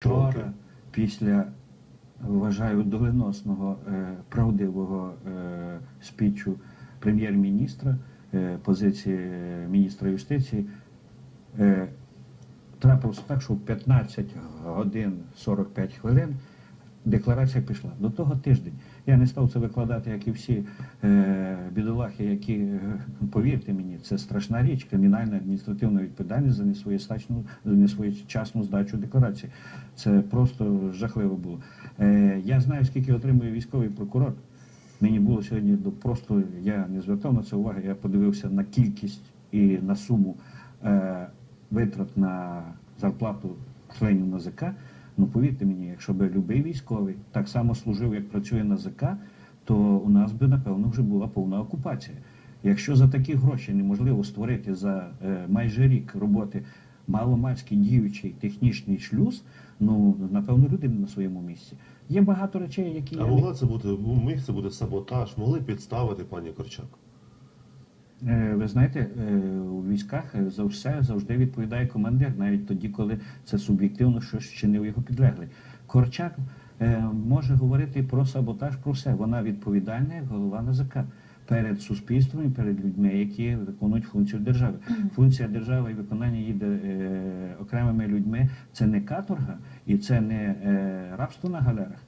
Вчора, після, вважаю, доленосного, е, правдивого е, спічу прем'єр-міністра, е, позиції міністра юстиції, е, трапилося так, що в 15 годин 45 хвилин декларація пішла. До того тиждень. Я не став це викладати, як і всі е, бідолахи, які, е, повірте мені, це страшна річ, кримінальна адміністративна відповідальність за несвоєчасну, за несвоєчасну здачу декларації. Це просто жахливо було. Е, я знаю, скільки отримує військовий прокурор. Мені було сьогодні до- просто, я не звертав на це уваги, я подивився на кількість і на суму е, витрат на зарплату членів НАЗК. Ну повірте мені, якщо б любий військовий так само служив, як працює НАЗК, то у нас би, напевно, вже була повна окупація. Якщо за такі гроші неможливо створити за е, майже рік роботи маломальський діючий технічний шлюз, ну напевно, люди на своєму місці. Є багато речей, які А могла це бути, міг це бути саботаж, могли підставити пані Корчак. Е, Ви знаєте, е, у військах за все завжди відповідає командир, навіть тоді, коли це суб'єктивно щось вчинив його підлеглий. Корчак е, може говорити про саботаж, про все. Вона відповідальна як голова НАЗК перед суспільством і перед людьми, які виконують функцію держави. Функція держави і виконання її окремими людьми це не каторга і це не рабство на галерах.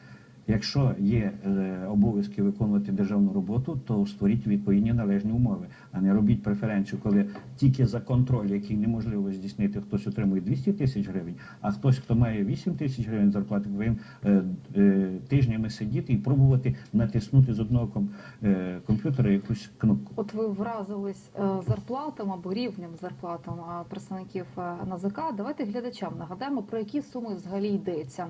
Якщо є е, обов'язки виконувати державну роботу, то створіть відповідні належні умови, а не робіть преференцію, коли тільки за контроль, який неможливо здійснити, хтось отримує 200 тисяч гривень, а хтось, хто має 8 тисяч гривень зарплати, повинен е, тижнями сидіти і пробувати натиснути з одного е, комп'ютера якусь кнопку. От ви вразились е, зарплатам або рівнем зарплатам представників НАЗК. Давайте глядачам нагадаємо, про які суми взагалі йдеться.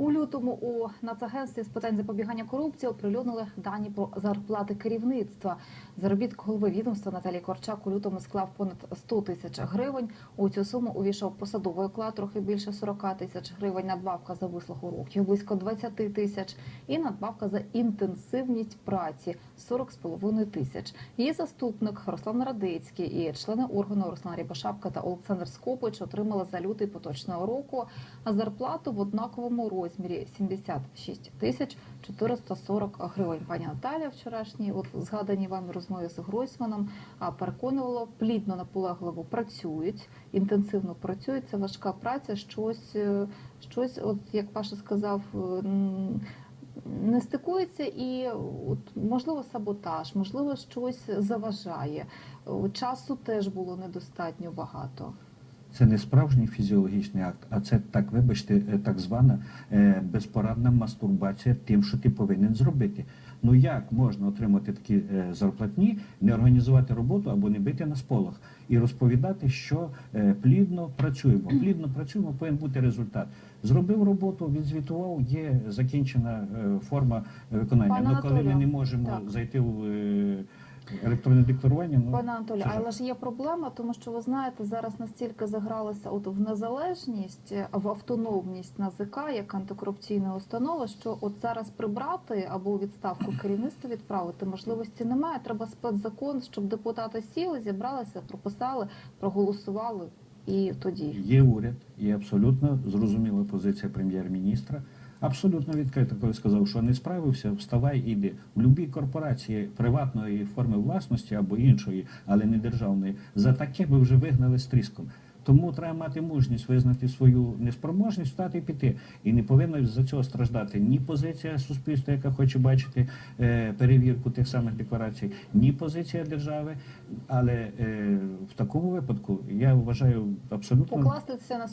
У лютому у Нацагентстві з питань запобігання корупції оприлюднили дані про зарплати керівництва. Заробіток голови відомства Наталії Корчак у лютому склав понад 100 тисяч гривень. У цю суму увійшов посадовий оклад трохи більше 40 тисяч гривень, надбавка за вислугу років близько 20 тисяч і надбавка за інтенсивність праці 40,5 тисяч. Її заступник Руслан Радицький і члени органу Руслан Рябошапка та Олександр Скопич отримали за лютий поточного року зарплату в однаковому розмірі 76 тисяч 440 гривень. Пані Наталя вчорашній, от згадані вами розмови з Гройсманом, переконувала плідно наполегливо працюють, інтенсивно працюють. Це важка праця, щось, е, щось, от як Паша сказав. е, Не стикується і от, можливо саботаж, можливо, щось заважає. Часу теж було недостатньо багато. Це не справжній фізіологічний акт, а це так, вибачте, е, так звана е, безпорадна мастурбація тим, що ти повинен зробити. Ну як можна отримати такі е, зарплатні, не організувати роботу або не бити на сполох і розповідати, що плідно працюємо. Плідно працюємо, повинен бути результат. Зробив роботу, відзвітував, є закінчена форма виконання. Пане ну коли ми не можемо так. зайти в електронне декларування, ну Пане Анатолію, це ж- але ж є проблема, тому що ви знаєте, зараз настільки загралися от в незалежність, в автономність НАЗК як антикорупційна установа, що от зараз прибрати або у відставку керівництва відправити можливості немає. Треба спецзакон, щоб депутати сіли, зібралися, прописали, проголосували і тоді. Є уряд, і абсолютно зрозуміла позиція прем'єр-міністра. Абсолютно відкрито, коли сказав, що не справився, вставай і йди. В будь-якій корпорації приватної форми власності або іншої, але не державної, за таке ви вже вигнали з тріском. Тому треба мати мужність визнати свою неспроможність, встати і піти. І не повинна за цього страждати ні позиція суспільства, яка хоче бачити е, перевірку тих самих декларацій, ні позиція держави. Але е, в такому випадку я вважаю абсолютно Покласти це на